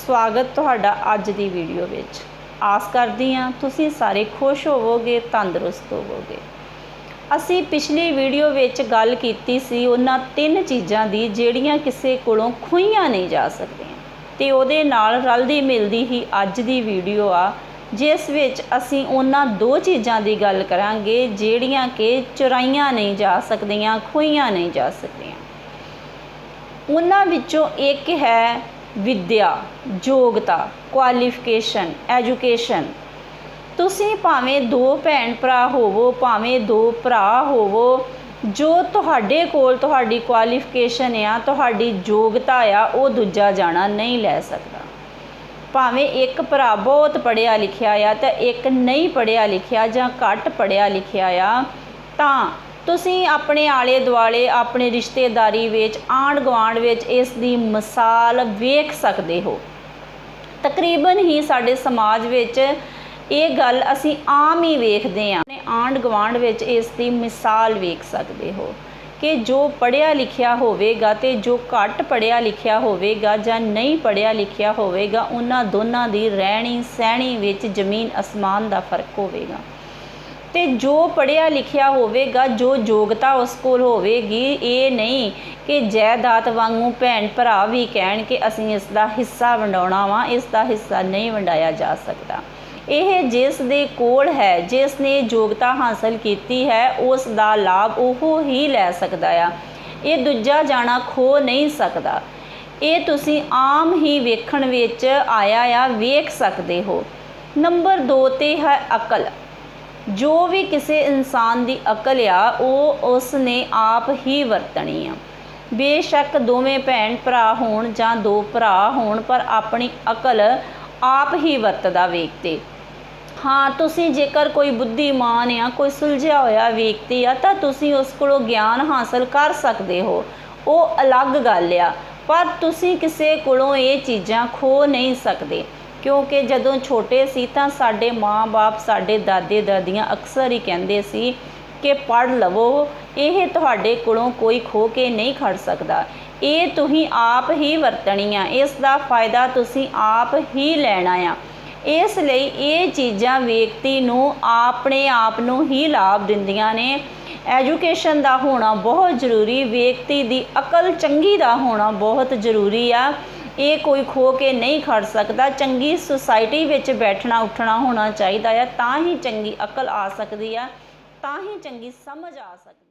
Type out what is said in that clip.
ਸਵਾਗਤ ਤੁਹਾਡਾ ਅੱਜ ਦੀ ਵੀਡੀਓ ਵਿੱਚ। ਆਸ ਕਰਦੀ ਹਾਂ ਤੁਸੀਂ ਸਾਰੇ ਖੁਸ਼ ਹੋਵੋਗੇ, ਤੰਦਰੁਸਤ ਹੋਵੋਗੇ। ਅਸੀਂ ਪਿਛਲੀ ਵੀਡੀਓ ਵਿੱਚ ਗੱਲ ਕੀਤੀ ਸੀ ਉਹਨਾਂ ਤਿੰਨ ਚੀਜ਼ਾਂ ਦੀ ਜਿਹੜੀਆਂ ਕਿਸੇ ਕੋਲੋਂ ਖੋਈਆਂ ਨਹੀਂ ਜਾ ਸਕਦੀਆਂ। ਤੇ ਉਹਦੇ ਨਾਲ ਰਲਦੀ ਮਿਲਦੀ ਹੀ ਅੱਜ ਦੀ ਵੀਡੀਓ ਆ, ਜਿਸ ਵਿੱਚ ਅਸੀਂ ਉਹਨਾਂ ਦੋ ਚੀਜ਼ਾਂ ਦੀ ਗੱਲ ਕਰਾਂਗੇ ਜਿਹੜੀਆਂ ਕਿ ਚੁਰਾਈਆਂ ਨਹੀਂ ਜਾ ਸਕਦੀਆਂ, ਖੋਈਆਂ ਨਹੀਂ ਜਾ ਸਕਦੀਆਂ। ਉਹਨਾਂ ਵਿੱਚੋਂ ਇੱਕ ਹੈ ਵਿੱਦਿਆ, ਯੋਗਤਾ ਕੁਆਲੀਫਿਕੇਸ਼ਨ ਐਜੂਕੇਸ਼ਨ ਤੁਸੀਂ ਭਾਵੇਂ ਦੋ ਭੈਣ ਭਰਾ ਹੋਵੋ, ਭਾਵੇਂ ਦੋ ਭਰਾ ਹੋਵੋ, ਜੋ ਤੁਹਾਡੇ ਕੋਲ ਤੁਹਾਡੀ ਕੁਆਲੀਫਿਕੇਸ਼ਨ ਆ, ਤੁਹਾਡੀ ਯੋਗਤਾ ਆ, ਉਹ ਦੂਜਾ ਜਾਣਾ ਨਹੀਂ ਲੈ ਸਕਦਾ। ਭਾਵੇਂ ਇੱਕ ਭਰਾ ਬਹੁਤ ਪੜਿਆ ਲਿਖਿਆ ਆ ਤਾਂ ਇੱਕ ਨਹੀਂ ਪੜਿਆ ਲਿਖਿਆ ਜਾਂ ਘੱਟ ਪੜਿਆ ਲਿਖਿਆ ਆ, ਤਾਂ ਤੁਸੀਂ ਆਪਣੇ ਆਲੇ ਦੁਆਲੇ, ਆਪਣੇ ਰਿਸ਼ਤੇਦਾਰੀ ਵਿੱਚ ਆਂਢ ਗੁਆਂਢ ਵਿੱਚ ਇਸ ਦੀ ਮਿਸਾਲ ਵੇਖ ਸਕਦੇ ਹੋ। ਤਕਰੀਬਨ ਹੀ ਸਾਡੇ ਸਮਾਜ ਵਿੱਚ ਇਹ ਗੱਲ ਅਸੀਂ ਆਮ ਹੀ ਵੇਖਦੇ ਹਾਂ। ਆਪਣੇ ਆਂਢ ਗੁਆਂਢ ਵਿੱਚ ਇਸ ਦੀ ਮਿਸਾਲ ਵੇਖ ਸਕਦੇ ਹੋ ਕਿ ਜੋ ਪੜਿਆ ਲਿਖਿਆ ਹੋਵੇਗਾ ਤੇ ਜੋ ਘੱਟ ਪੜਿਆ ਲਿਖਿਆ ਹੋਵੇਗਾ ਜਾਂ ਨਹੀਂ ਪੜਿਆ ਲਿਖਿਆ ਹੋਵੇਗਾ, ਉਹਨਾਂ ਦੋਨਾਂ ਦੀ ਰਹਿਣੀ ਸਹਿਣੀ ਵਿੱਚ ਜ਼ਮੀਨ ਅਸਮਾਨ ਦਾ ਫ਼ਰਕ ਹੋਵੇਗਾ। ਤੇ ਜੋ ਪੜਿਆ ਲਿਖਿਆ ਹੋਵੇਗਾ, ਜੋ ਯੋਗਤਾ ਉਸ ਕੋਲ ਹੋਵੇਗੀ, ਇਹ ਨਹੀਂ ਕਿ ਜਾਇਦਾਦ ਵਾਂਗੂ ਭੈਣ ਭਰਾ ਵੀ ਕਹਿਣ ਕਿ ਅਸੀਂ ਇਸ ਦਾ ਹਿੱਸਾ ਵੰਡਾਉਣਾ ਵਾ, ਇਸ ਦਾ ਹਿੱਸਾ ਨਹੀਂ ਵੰਡਾਇਆ ਜਾ ਸਕਦਾ। ਇਹ ਜਿਸ ਦੇ ਕੋਲ ਹੈ, ਜਿਸ ਨੇ ਯੋਗਤਾ ਹਾਸਲ ਕੀਤੀ ਹੈ, ਉਸ ਦਾ ਲਾਭ ਉਹ ਹੀ ਲੈ ਸਕਦਾ ਆ। ਇਹ ਦੂਜਾ ਜਾਣਾ ਖੋ ਨਹੀਂ ਸਕਦਾ। ਇਹ ਤੁਸੀਂ ਆਮ ਹੀ ਵੇਖਣ ਵਿੱਚ ਆਇਆ ਆ, ਵੇਖ ਸਕਦੇ ਹੋ। ਨੰਬਰ 2 ਤੇ ਹੈ ਅਕਲ। ਜੋ ਵੀ ਕਿਸੇ ਇਨਸਾਨ ਦੀ ਅਕਲ ਆ, ਉਹ ਉਸ ਨੇ ਆਪ ਹੀ ਵਰਤਣੀ ਆ। ਬੇਸ਼ੱਕ ਦੋਵੇਂ ਭੈਣ ਭਰਾ ਹੋਣ ਜਾਂ ਦੋ ਭਰਾ ਹੋਣ, ਪਰ ਆਪਣੀ ਅਕਲ ਆਪ ਹੀ ਵਰਤਦਾ ਵੇਖਤੇ ਹਾਂ, ਤੁਸੀਂ ਜੇਕਰ ਕੋਈ ਬੁੱਧੀਮਾਨ ਆ, ਕੋਈ ਸੁਲਝਿਆ ਹੋਇਆ ਵਿਅਕਤੀ ਆ, ਤਾਂ ਤੁਸੀਂ ਉਸ ਕੋਲੋਂ ਗਿਆਨ ਹਾਸਲ ਕਰ ਸਕਦੇ ਹੋ। ਉਹ ਅਲੱਗ ਗੱਲ ਆ, ਪਰ ਤੁਸੀਂ ਕਿਸੇ ਕੋਲੋਂ ਇਹ ਚੀਜ਼ਾਂ ਖੋ ਨਹੀਂ ਸਕਦੇ। ਕਿਉਂਕਿ ਜਦੋਂ ਛੋਟੇ ਸੀ ਤਾਂ ਸਾਡੇ ਮਾਂ-ਬਾਪ, ਸਾਡੇ ਦਾਦੇ ਦਾਦੀਆਂ ਅਕਸਰ ਹੀ ਕਹਿੰਦੇ ਸੀ ਕਿ ਪੜ੍ਹ ਲਵੋ, ਇਹ ਤੁਹਾਡੇ ਕੋਲੋਂ ਕੋਈ ਖੋ ਕੇ ਨਹੀਂ ਖੜ ਸਕਦਾ। ਇਹ ਤੁਸੀਂ ਆਪ ਹੀ ਵਰਤਣੀ ਆ। ਇਸ ਦਾ ਫਾਇਦਾ ਤੁਸੀਂ ਆਪ ਹੀ ਲੈਣਾ ਆ। ਇਸ ਲਈ ਇਹ ਚੀਜ਼ਾਂ ਵਿਅਕਤੀ ਨੂੰ ਆਪਣੇ ਆਪ ਨੂੰ ਹੀ ਲਾਭ ਦਿੰਦੀਆਂ ਨੇ। ਐਜੂਕੇਸ਼ਨ ਦਾ ਹੋਣਾ ਬਹੁਤ ਜ਼ਰੂਰੀ, ਵਿਅਕਤੀ ਦੀ ਅਕਲ ਚੰਗੀ ਦਾ ਹੋਣਾ ਬਹੁਤ ਜ਼ਰੂਰੀ ਆ। ਇਹ ਕੋਈ ਖੋ ਕੇ ਨਹੀਂ ਖੜ ਸਕਦਾ। ਚੰਗੀ ਸੁਸਾਇਟੀ ਵਿੱਚ ਬੈਠਣਾ, ਉੱਠਣਾ ਹੋਣਾ ਚਾਹੀਦਾ ਆ, ਤਾਂ ਹੀ ਚੰਗੀ ਅਕਲ ਆ ਸਕਦੀ ਆ, ਤਾਂ ਹੀ ਚੰਗੀ ਸਮਝ ਆ ਸਕਦੀ